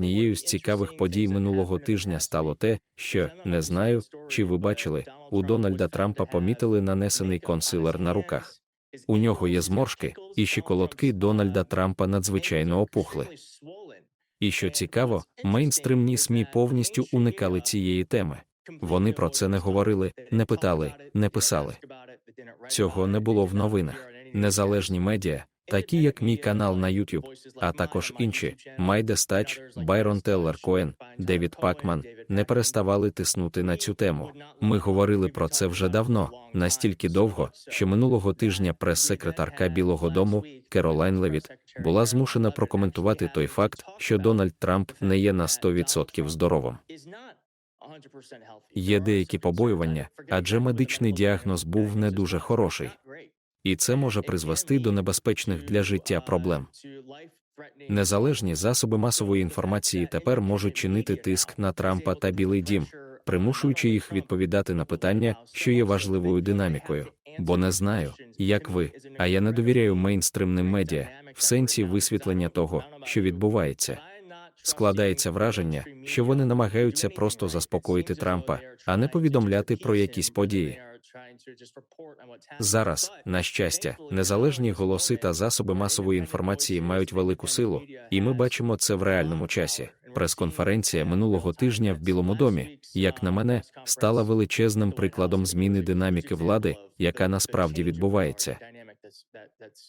однією з цікавих подій минулого тижня стало те, що не знаю, чи ви бачили, у Дональда Трампа помітили нанесений консилер на руках. У нього є зморшки, і щиколотки Дональда Трампа надзвичайно опухли. І що цікаво, мейнстримні СМІ повністю уникали цієї теми. Вони про це не говорили, не питали, не писали. Цього не було в новинах. Незалежні медіа, такі як мій канал на YouTube, а також інші Майде Стач, Байрон Теллер Коен, Девід Пакман, не переставали тиснути на цю тему. Ми говорили про це вже давно, настільки довго, що минулого тижня прес-секретарка Білого Дому Керолайн Левіт була змушена прокоментувати той факт, що Дональд Трамп не є на 100% здоровим. Є деякі побоювання, адже медичний діагноз був не дуже хороший, і це може призвести до небезпечних для життя проблем. Незалежні засоби масової інформації тепер можуть чинити тиск на Трампа та Білий Дім, примушуючи їх відповідати на питання, що є важливою динамікою. Бо не знаю, як ви, а я не довіряю мейнстримним медіа в сенсі висвітлення того, що відбувається. Складається враження, що вони намагаються просто заспокоїти Трампа, а не повідомляти про якісь події. Зараз, на щастя, незалежні голоси та засоби масової інформації мають велику силу, і ми бачимо це в реальному часі. Прес-конференція минулого тижня в Білому домі, як на мене, стала величезним прикладом зміни динаміки влади, яка насправді відбувається.